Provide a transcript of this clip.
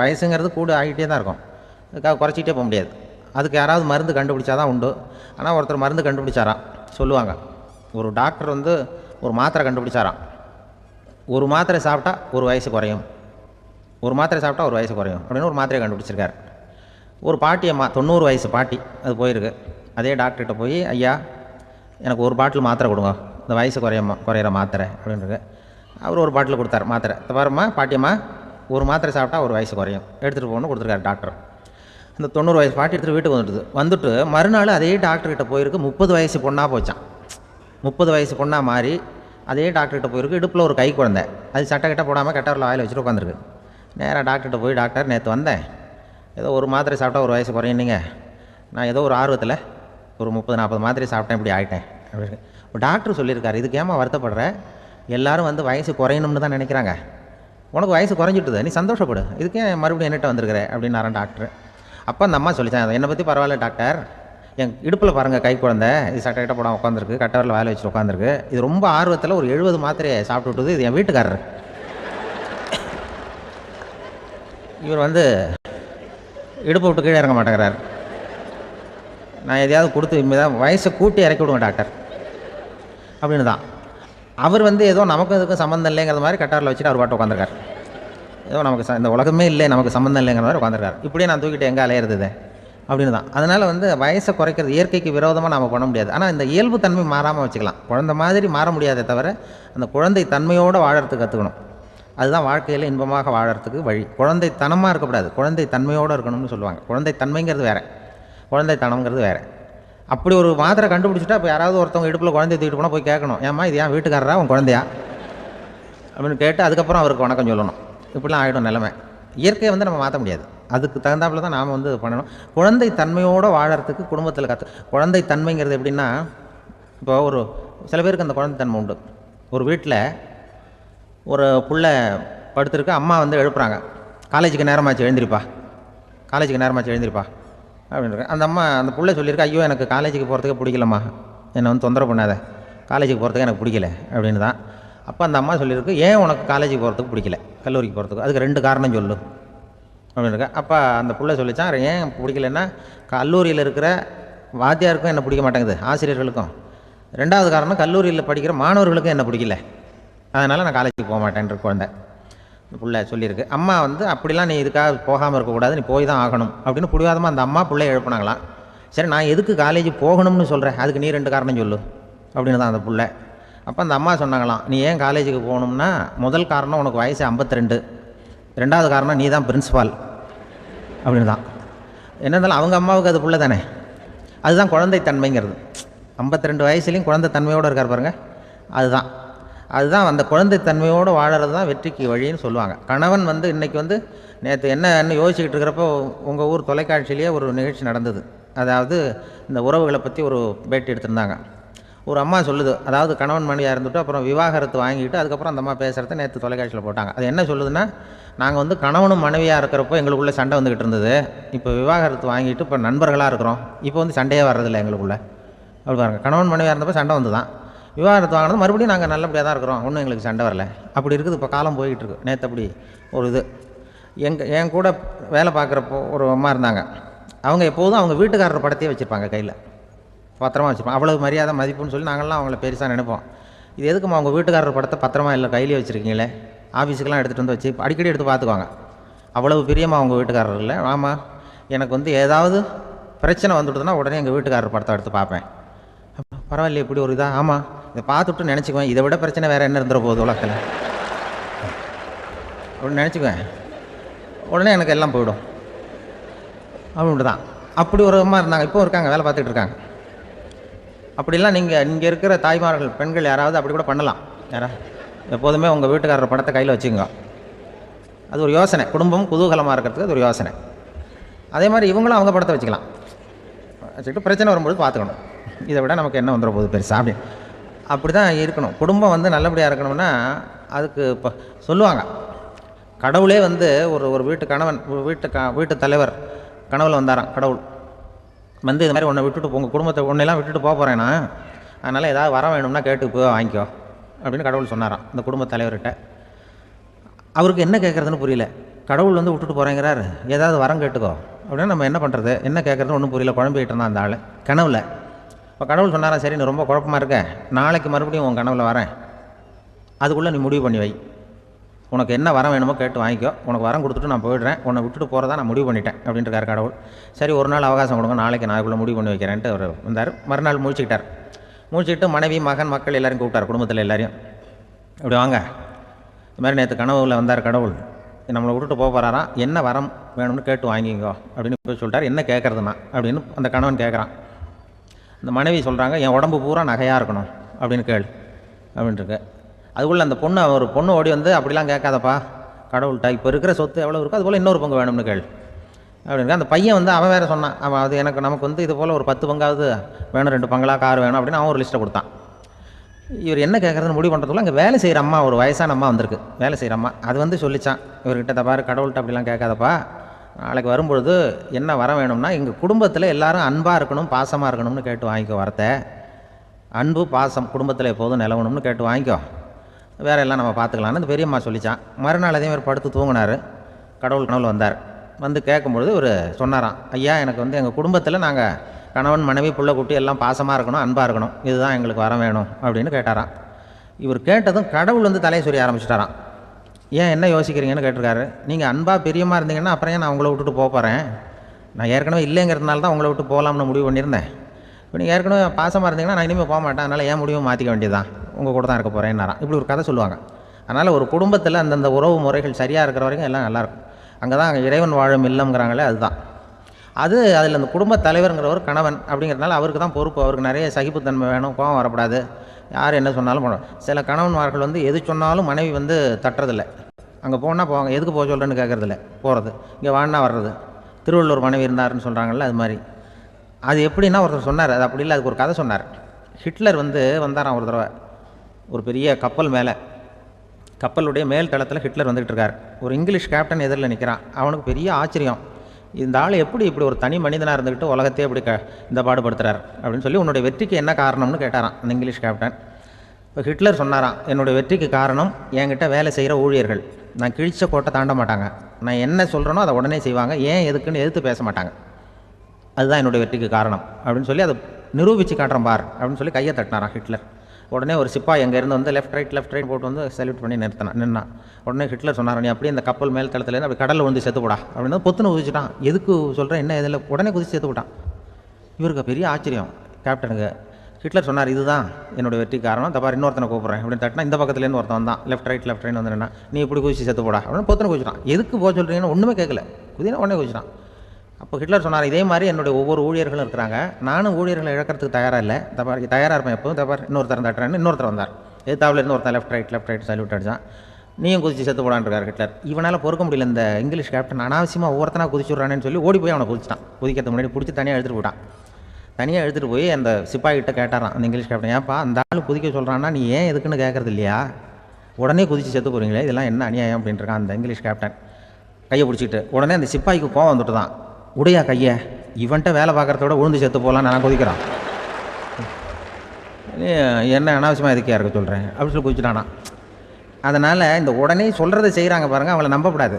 வயசுங்கிறது கூட ஆகிட்டே தான் இருக்கும். அதுக்காக குறைச்சிக்கிட்டே போக முடியாது. அதுக்கு யாராவது மருந்து கண்டுபிடிச்சா தான் உண்டு. ஆனால் ஒருத்தர் மருந்து கண்டுபிடிச்சாராம். சொல்லுவாங்க. ஒரு டாக்டர் வந்து ஒரு மாத்திரை கண்டுபிடிச்சாராம். ஒரு மாத்திரை சாப்பிட்டா ஒரு வயசு குறையும். ஒரு மாத்திரை சாப்பிட்டா ஒரு வயசு குறையும். அப்படின்னு ஒரு மாத்திரை கண்டுபிடிச்சிருக்காரு. ஒரு பாட்டி அம்மா தொண்ணூறு வயசு பாட்டி அது போயிருக்கு. அதே டாக்டர்கிட்ட போய் ஐயா எனக்கு ஒரு பாட்டில் மாத்திரை கொடுங்க. இந்த வயசு குறையம்மா குறையிற மாத்திரை. அப்படின்றது அவர் ஒரு பாட்டில் கொடுத்தாரு மாத்திரை. இந்த பாரும்மா பாட்டியம்மா ஒரு மாத்திரை சாப்பிட்டா ஒரு வயசு குறையும். எடுத்துகிட்டு போகணும்னு கொடுத்துருக்காரு டாக்டர் அந்த தொண்ணூறு வயசு பாட்டி எடுத்துகிட்டு வீட்டுக்கு வந்துடுது. வந்துட்டு மறுநாள் அதே டாக்டர்கிட்ட போயிருக்கு. முப்பது வயசு பொண்ணாக போச்சான் முப்பது வயசு பொண்ணாக மாறி அதே டாக்டர்கிட்ட போயிருக்கு. இடுப்பில் ஒரு கை குழந்தை. அது சட்டை கிட்ட போடாமல் கட்டரில் வாயில் வச்சுட்டு உட்காந்துருக்கு நேராக டாக்டர்கிட்ட போய் டாக்டர் நேற்று வந்தேன். ஏதோ ஒரு மாத்திரை சாப்பிட்டா ஒரு வயசு குறையுனீங்க நான் ஏதோ ஒரு ஆர்வத்தில் ஒரு முப்பது நாற்பது மாத்திரை சாப்பிட்டேன் இப்படி ஆகிட்டேன் அப்படின்னு டாக்டர் சொல்லியிருக்காரு. இதுக்கு ஏமா வருத்தப்படுற? எல்லாரும் வந்து வயசு குறையணும்னு தான் நினைக்கிறாங்க. உனக்கு வயசு குறைஞ்சிட்டுது நீ சந்தோஷப்படு. இதுக்கே மறுபடியும் என்னட்ட வந்திருக்கிற அப்படின்னாரான் டாக்டர் அப்போ அந்த அம்மா சொல்லிச்சாங்க என்னை பற்றி பரவாயில்ல டாக்டர் என் இடுப்பில் பாருங்கள் கை குழந்தை. இது சட்டை கிட்ட போட உட்காந்துருக்கு கட்டவரில் வேலை வச்சுட்டு உட்காந்துருக்கு இது ரொம்ப ஆர்வத்தில் ஒரு எழுபது மாத்திரையை சாப்பிட்டு விட்டுது. இது என் வீட்டுக்காரர். இவர் வந்து இடுப்பு விட்டு கீழே இறங்க மாட்டேங்கிறார். நான் எதையாவது கொடுத்து இனிமேதான் வயசை கூட்டி இறக்கி விடுவேன் டாக்டர் அப்படின்னு தான் அவர் வந்து ஏதோ நமக்கு அதுக்கும் சம்மந்தம் இல்லைங்கிற மாதிரி கட்டாரில் வச்சுட்டு அவர் பாட்டு உட்காந்துருக்கார். ஏதோ நமக்கு ச- இந்த உலகமே இல்லை நமக்கு சம்மந்தம் இல்லைங்கிற மாதிரி உட்காந்துருக்கார். இப்படியே நான் தூக்கிட்டு எங்கே அலையிறது அப்படின்னு தான். அதனால் வந்து வயசை குறைக்கிறது இயற்கைக்கு விரோதமாக நம்ம பண்ண முடியாது. ஆனால் இந்த இயல்பு தன்மை மாறாமல் வச்சுக்கலாம். குழந்தை மாதிரி மாற முடியாதே தவிர அந்த குழந்தை தன்மையோடு வாழறதுக்கு கற்றுக்கணும் அதுதான் வாழ்க்கையில் இன்பமாக வாழறதுக்கு வழி. குழந்தை தனமாக இருக்கக்கூடாது. குழந்தை தன்மையோடு இருக்கணும்னு சொல்லுவாங்க. குழந்தை தன்மைங்கிறது வேறு. குழந்தை தனம்ங்கிறது வேறு. அப்படி ஒரு மாத்திரை கண்டுபிடிச்சிட்டா இப்போ யாராவது ஒருத்தவங்க இடுப்பில் குழந்தைய தூக்கிட்டு போனால் போய் கேட்கணும். ஏம்மா இது ஏன் வீட்டுக்காரரா? உன் குழந்தையா? அப்படின்னு கேட்டு அதுக்கப்புறம் அவருக்கு வணக்கம் சொல்லணும். இப்படிலாம் ஆகிடும் நிலைமை. இயற்கையை வந்து நம்ம மாற்ற முடியாது. அதுக்கு தகுந்தாப்புல தான் நாம் வந்து பண்ணணும். குழந்தை தன்மையோடு வாழறதுக்கு குடும்பத்தில் கற்று குழந்தை தன்மைங்கிறது எப்படின்னா இப்போ ஒரு சில பேருக்கு அந்த குழந்தை தன்மை உண்டு. ஒரு வீட்டில் ஒரு பிள்ளை படுத்திருக்கு அம்மா வந்து எழுப்புறாங்க. காலேஜுக்கு நேரமாச்சு எழுந்திருப்பா. காலேஜுக்கு நேரமாச்சு எழுந்திருப்பா. அப்படின்னு அந்த அம்மா அந்த பிள்ளை சொல்லியிருக்கா ஐயோ எனக்கு காலேஜுக்கு போகிறதுக்கே பிடிக்கலம்மா. என்னை வந்து தொந்தரவு பண்ணாத. காலேஜுக்கு போகிறதுக்கு எனக்கு பிடிக்கல. அப்படின்னு தான். அப்போ அந்த அம்மா சொல்லியிருக்கு ஏன் உனக்கு காலேஜுக்கு போகிறதுக்கு பிடிக்கல? கல்லூரிக்கு போகிறதுக்கு அதுக்கு ரெண்டு காரணம் சொல்லு. அப்படின்னு அப்போ அந்த பிள்ளை சொல்லிச்சான் ஏன் பிடிக்கலன்னா கல்லூரியில் இருக்கிற வாத்தியாருக்கும் என்ன பிடிக்க மாட்டேங்குது ஆசிரியர்களுக்கும். ரெண்டாவது காரணம் கல்லூரியில் படிக்கிற மாணவர்களுக்கும் என்ன பிடிக்கல. அதனால் நான் காலேஜுக்கு போக மாட்டேன்ற குழந்தை. பிள்ளை சொல்லியிருக்கு. அம்மா வந்து அப்படிலாம் நீ இதுக்காக போகாமல் இருக்கக்கூடாது. நீ போய் தான் ஆகணும். அப்படின்னு பிடிவாதமாக அந்த அம்மா பிள்ளை எழுப்புனாங்களாம். சரி நான் எதுக்கு காலேஜ் போகணும்னு சொல்கிறேன் அதுக்கு நீ ரெண்டு காரணம் சொல்லு. அப்படின்னு தான் அந்த பிள்ளை. அப்போ அந்த அம்மா சொன்னாங்களாம் நீ ஏன் காலேஜுக்கு போகணும்னா முதல் காரணம் உனக்கு வயசு 52 ரெண்டாவது காரணம் நீ தான் பிரின்ஸிபால் அப்படின்னு தான். என்ன இருந்தாலும் அவங்க அம்மாவுக்கு அது பிள்ளை தானே. அதுதான் குழந்தை தன்மைங்கிறது 52 ரெண்டு வயசுலேயும் குழந்தை தன்மையோடு இருக்கார் பாருங்கள் அதுதான். அதுதான் அந்த குழந்தை தன்மையோடு வாழறது தான் வெற்றிக்கு வழின்னு சொல்லுவாங்க. கணவன் வந்து இன்றைக்கி வந்து நேற்று என்னன்னு யோசிச்சுக்கிட்டு இருக்கிறப்போ உங்கள் ஊர் தொலைக்காட்சியிலேயே ஒரு நிகழ்ச்சி நடந்தது. அதாவது இந்த உறவுகளை பற்றி ஒரு பேட்டி எடுத்திருந்தாங்க. ஒரு அம்மா சொல்லுது அதாவது கணவன் மணியாக இருந்துட்டு அப்புறம் விவாகரத்து வாங்கிட்டு அதுக்கப்புறம் அந்த அம்மா பேசுகிறத நேற்று தொலைக்காட்சியில் போட்டாங்க. அது என்ன சொல்லுதுன்னா நாங்கள் வந்து கணவனும் மனைவியாக இருக்கிறப்போ எங்களுக்குள்ளே சண்டை வந்துக்கிட்டு இருந்தது. இப்போ விவாகரத்து வாங்கிட்டு இப்போ நண்பர்களாக இருக்கிறோம். இப்போ வந்து சண்டையே வர்றதில்லை எங்களுக்குள்ளே. அப்படி பாருங்கள் கணவன் மனைவியாக இருந்தப்போ சண்டை வந்து தான் விவாகரத்து வாங்கினது மறுபடியும் நாங்கள் நல்லபடியாக தான் இருக்கிறோம். ஒன்றும் எங்களுக்கு சண்டை வரல. அப்படி இருக்குது. இப்போ காலம் போய்கிட்டு இருக்கு. நேற்று அப்படி ஒரு இது. எங்கள் என் கூட வேலை பார்க்குறப்போ ஒரு அம்மா இருந்தாங்க. அவங்க எப்போதும் அவங்க வீட்டுக்காரர் படத்தையே வச்சுருப்பாங்க கையில். பத்திரமா வச்சுருப்பாங்க. அவ்வளவு மரியாதை மதிப்புன்னு சொல்லி நாங்கள்லாம் அவங்கள பெருசாக நினைப்போம். இது எதுக்குமா அவங்க வீட்டுக்காரர் படத்தை பத்திரமா இல்லை கையிலே வச்சுருக்கீங்களே? ஆஃபீஸுக்கெல்லாம் எடுத்துகிட்டு வந்து வச்சு அடிக்கடி எடுத்து பார்த்துக்குவாங்க. அவ்வளவு பிரியமாக அவங்க வீட்டுக்காரர் இல்லை. ஆமாம் எனக்கு வந்து ஏதாவது பிரச்சனை வந்துவிடுதுன்னா உடனே எங்கள் வீட்டுக்காரர் படத்தை எடுத்து பார்ப்பேன். பரவாயில்லையே இப்படி ஒரு இதாக ஆமாம் இதை பார்த்துட்டு நினச்சிக்குவேன். இதை விட பிரச்சனை வேறு என்ன இருந்துட போகுது உலகத்தில்? அப்படின்னு நினச்சிக்குவேன். உடனே எனக்கு எல்லாம் போயிடும். அப்படின்ட்டு தான். அப்படி ஒரு அம்மா இருந்தாங்க. இப்போ இருக்காங்க வேலை பார்த்துட்டு இருக்காங்க. அப்படிலாம் நீங்கள் இங்கே இருக்கிற தாய்மார்கள் பெண்கள் யாராவது அப்படி கூட பண்ணலாம். யாரா? எப்போதுமே உங்கள் வீட்டுக்காரர் படத்தை கையில் வச்சுக்கோங்க. அது ஒரு யோசனை. குடும்பம் குதூகலமாக இருக்கிறதுக்கு அது ஒரு யோசனை. அதே மாதிரி இவங்களும் அவங்க படத்தை வச்சுக்கலாம். வச்சுக்கிட்டு பிரச்சனை வரும்போது பார்த்துக்கணும். இதை விட நமக்கு என்ன வந்துட போகுது பெருசாக அப்படி அப்படி தான் இருக்கணும். குடும்பம் வந்து நல்லபடியாக இருக்கணும்னா அதுக்கு இப்போ சொல்லுவாங்க. கடவுளே வந்து ஒரு ஒரு வீட்டு கணவன் ஒரு வீட்டு க வீட்டு தலைவர் கனவில் வந்தாராம் கடவுள். வந்து இது மாதிரி உன்னை விட்டுட்டு உங்கள் குடும்பத்தை உன்னையெல்லாம் விட்டுட்டு போக போகிறேன் நான். அதனால் ஏதாவது வர வேணும்னா கேட்டு போய் வாங்கிக்கோ அப்படின்னு கடவுள் சொன்னாராம் இந்த குடும்ப தலைவர்கிட்ட. அவருக்கு என்ன கேட்குறதுன்னு புரியல. கடவுள் வந்து விட்டுட்டு போகிறேங்கிறார் ஏதாவது வரம் கேட்டுக்கோ. அப்படின்னா நம்ம என்ன பண்ணுறது என்ன கேட்குறதுன்னு ஒன்றும் புரியல. குழம்பிக்கிட்டு இருந்தான் அந்த ஆள். கனவுல. இப்போ கடவுள் சொன்னாரா சரி நீ ரொம்ப குழப்பமா இருக்க. நாளைக்கு மறுபடியும் உன் கனவில் வரேன். அதுக்குள்ளே நீ முடிவு பண்ணி வை. உனக்கு என்ன வரம் வேணுமோ கேட்டு வாங்கிக்கோ. உனக்கு வரம் கொடுத்துட்டு நான் போயிடுறேன். உன்னை விட்டுட்டு போகிறதா நான் முடிவு பண்ணிட்டேன் அப்படின்ட்டு கடவுள். சரி ஒரு நாள் அவகாசம் கொடுங்க. நாளைக்கு நாளைக்குள்ளே முடிவு பண்ணி வைக்கிறேன்ட்டு அவர் வந்தார். மறுநாள் முழிச்சுக்கிட்டார். முழிச்சிட்டு மனைவி மகன் மக்கள் எல்லோரும் கூப்பிட்டார் குடும்பத்தில் எல்லாரையும். இப்படி வாங்க. இது மாதிரி நேற்று கனவுல வந்தார் கடவுள். நம்மளை விட்டுட்டு போக போகிறாராம் என்ன வரம் வேணும்னு கேட்டு வாங்கிங்கோ அப்படின்னு போய் சொல்லிட்டார். என்ன கேட்குறதுண்ணா அப்படின்னு அந்த கணவன் கேட்குறான் அந்த மனைவி சொல்கிறாங்க என் உடம்பு பூரா நகையாக இருக்கணும் அப்படின்னு கேள் அப்படின்ட்டுருக்கு அதுக்குள்ளே அந்த பொண்ணு ஒரு பொண்ணு ஓடி வந்து அப்படிலாம் கேட்காதப்பா கடவுள்கிட்ட இப்போ இருக்கிற சொத்து எவ்வளோ இருக்கோ அதுபோல் இன்னொரு பங்கு வேணும்னு கேள் அப்படின்னு அந்த பையன் வந்து அவன் வேறு சொன்னான் அவன் அது எனக்கு நமக்கு வந்து இது போல் ஒரு பத்து பங்காவது வேணும் ரெண்டு பங்களா கார் வேணும் அப்படின்னு அவன் ஒரு லிஸ்ட்டை கொடுத்தான். இவர் என்ன கேட்குறதுன்னு முடிவு பண்ணுறதுக்குள்ள அங்கே வேலை செய்கிற அம்மா ஒரு வயசான அம்மா வந்திருக்கு. வேலை செய்கிற அம்மா. அது வந்து சொல்லிச்சான் இவர்கிட்ட தப்பாரு கடவுள்கிட்ட அப்படிலாம் கேட்காதப்பா நாளைக்கு வரும்பொழுது என்ன வர வேணும்னா எங்கள் குடும்பத்தில் எல்லாரும் அன்பாக இருக்கணும் பாசமாக இருக்கணும்னு கேட்டு வாங்கிக்கோ வரத்தை. அன்பு பாசம் குடும்பத்தில் எப்போதும் நிலவணும்னு கேட்டு வாங்கிக்கோ. வேற எல்லாம் நம்ம பார்த்துக்கலான்னு அந்த பெரியம்மா சொல்லிச்சான். மறுநாள் அதே மாதிரி படுத்து தூங்கினார். கடவுள் கனவுல வந்தார். வந்து கேட்கும்பொழுது இவர் சொன்னாராம் ஐயா எனக்கு வந்து எங்கள் குடும்பத்தில் நாங்கள் கணவன் மனைவி பிள்ளை குட்டி எல்லாம் பாசமாக இருக்கணும் அன்பாக இருக்கணும். இதுதான் எங்களுக்கு வர வேணும். அப்படின்னு கேட்டாராம். இவர் கேட்டதும் கடவுள் வந்து தலையை சொல்லி ஆரம்பிச்சிட்டாராம். ஏன் என்ன யோசிக்கிறீங்கன்னு கேட்டிருக்காரு. நீங்கள் அன்பாக பிரியமாக இருந்தீங்கன்னா அப்புறம் ஏன் நான் உங்களை விட்டுட்டு போக போகிறேன் நான் ஏற்கனவே இல்லைங்கிறதுனால தான் உங்களை விட்டு போகலாம்னு முடிவு பண்ணியிருந்தேன். இப்போ நீங்கள் ஏற்கனவே பாசமாக இருந்தீங்கன்னா நான் இனிமேல் போக மாட்டேன் அதனால் ஏன் முடிவும் மாற்றிக்க வேண்டியதான் உங்கள் கூட தான் இருக்க போகிறேன்னாராம் இப்படி ஒரு கதை சொல்லுவாங்க. அதனால் ஒரு குடும்பத்தில் அந்தந்த உறவு முறைகள் சரியாக இருக்கிற வரைக்கும் எல்லாம் நல்லாயிருக்கும் அங்கே தான் இறைவன் வாழும் இல்லம்ங்கிறாங்களே அதுதான். அது அதில் அந்த குடும்ப தலைவருங்கிறவர் கணவன் அப்படிங்கிறதுனால அவருக்கு தான் பொறுப்பு. அவருக்கு நிறைய சகிப்புத்தன்மை வேணும். கோபம் வரக்கூடாது யார் என்ன சொன்னாலும் போனோம் சில கணவன்மார்கள் வந்து எது சொன்னாலும் மனைவி வந்து தட்டுறதில்ல. அங்கே போனால் போவாங்க. எதுக்கு போக சொல்கிறேன்னு கேட்குறதில்ல போகிறது இங்கே வாடினா வர்றது. திருவள்ளூர் மனைவி இருந்தாருன்னு சொல்கிறாங்கல்ல அது மாதிரி. அது எப்படின்னா ஒருத்தர் சொன்னார். அது அப்படி இல்லை அதுக்கு ஒரு கதை சொன்னார். ஹிட்லர் வந்து வந்தாராம் ஒரு தடவை. ஒரு பெரிய கப்பல் மேலே. கப்பலுடைய மேல் தளத்தில் ஹிட்லர் வந்துகிட்டு இருக்கார். ஒரு இங்கிலீஷ் கேப்டன் எதிரில் நிற்கிறான் அவனுக்கு பெரிய ஆச்சரியம். இந்த ஆள் எப்படி இப்படி ஒரு தனி மனிதனாக இருந்துக்கிட்டு உலகத்தையே இப்படி க இந்த பாடுபடுத்துகிறார் அப்படின்னு சொல்லி உன்னுடைய வெற்றிக்கு என்ன காரணம்னு கேட்டாராம் அந்த இங்கிலீஷ் கேப்டன் இப்போ ஹிட்லர் சொன்னாராம் என்னுடைய வெற்றிக்கு காரணம் என்கிட்ட வேலை செய்கிற ஊழியர்கள். நான் கிழிச்ச கோட்டை தாண்ட மாட்டாங்க. நான் என்ன சொல்கிறேனோ அதை உடனே செய்வாங்க. ஏன் எதுக்குன்னு எதிர்த்து பேச மாட்டாங்க. அதுதான் என்னுடைய வெற்றிக்கு காரணம். அப்படின்னு சொல்லி அதை நிரூபித்து காட்டுறேன் பார் அப்படின்னு சொல்லி கையை தட்டினாராம் ஹிட்லர். உடனே ஒரு சிப்பா எங்கேருந்து வந்து லெஃப்ட் ரைட் லெஃப்ட் ரைட் போட்டு வந்து சல்யூட் பண்ணி நிறுத்தினான் நின்னான் உடனே ஹிட்லர் சொன்னார் நீ அப்படியே இந்த கப்பல் மேல் தளத்துலேருந்து அப்படி கடலில் வந்து செத்து போடா. அப்படின்னு பொத்துன்னு குதிச்சுட்டான் எதுக்கு சொல்கிறேன் என்ன இதில்? உடனே குதிச்சு செத்து இவருக்கு பெரிய ஆச்சரியம். கேப்டனுக்கு ஹிட்லர் சொன்னார் இதுதான் என்னோட வெற்றி காரணம். தப்பா இன்னொருத்தனை கூப்பிட்றேன். அப்படின்னு தட்டினா இந்த பக்கத்துலேருந்து ஒருத்தன் வந்தான். லெஃப்ட் ரைட் லெஃப்ட் ரைட் வந்து நின்னா நீ இப்படி குதிச்சு செத்து போடா. அப்படின்னு பொத்தனை குதிச்சிட்டான் எதுக்கு போக சொல்கிறீங்கன்னு ஒன்றுமே கேட்கல குதினா உடனே குதிச்சிட்டான். அப்போ ஹிட்லர் சொன்னார் இதே மாதிரி என்னுடைய ஒவ்வொரு ஊழியர்களும் இருக்கிறாங்க. நானும் ஊழியர்களை இழக்கிறதுக்கு தயாராக இல்லை. தப்பா தயாராக இருப்பேன் எப்போதும் தப்பார் இன்னொருத்தர் தட்டுறேன்னு இன்னொருத்தர் வந்தார். எதிர்த்தாவில் இருந்து ஒருத்தன் left right left right salute அடிச்சான். நீயும் குதிச்சு செத்து போடான்னு இருக்கார் ஹிட்லர். இவனால் பொறுக்க முடியல இந்த இங்கிலீஷ் கேப்டன் அனாவசியமாக ஒவ்வொருத்தனா குதிச்சுடுறானேன்னு சொல்லி ஓடி போய் அவனை குதிச்சிட்டான். குதிக்கிறதுக்கு முன்னாடி பிடிச்சி தனியாக எடுத்துகிட்டு போட்டான் தனியாக எடுத்துகிட்டு போய் அந்த சிப்பாய்கிட்ட கேட்டாரான் அந்த இங்கிலீஷ் கேப்டன் ஏன்ப்பா அந்த ஆள் குதிக்க சொல்கிறான்னா நீ ஏன் எதுக்குன்னு கேட்கறது இல்லையா? உடனே குதிச்சு செத்து போகிறீங்களே இதெல்லாம் என்ன அநியாயம்? அப்படின்ட்டு இருக்கான் அந்த இங்கிலீஷ் கேப்டன் கையை பிடிச்சிட்டு உடனே அந்த சிப்பாய்க்கு கோவம் வந்துட்டு தான். உடையா கையை. இவன்ட்ட வேலை பார்க்குறத விட உழுந்து செத்து போகலான்னு நான் கொதிக்கிறான். என்ன அனாவசியமாக எதுக்கையாக இருக்க சொல்கிறேன் அப்படின்னு சொல்லி குதிச்சுட்டானா. அதனால் இந்த உடனே சொல்கிறத செய்கிறாங்க பாருங்கள் அவளை நம்பக்கூடாது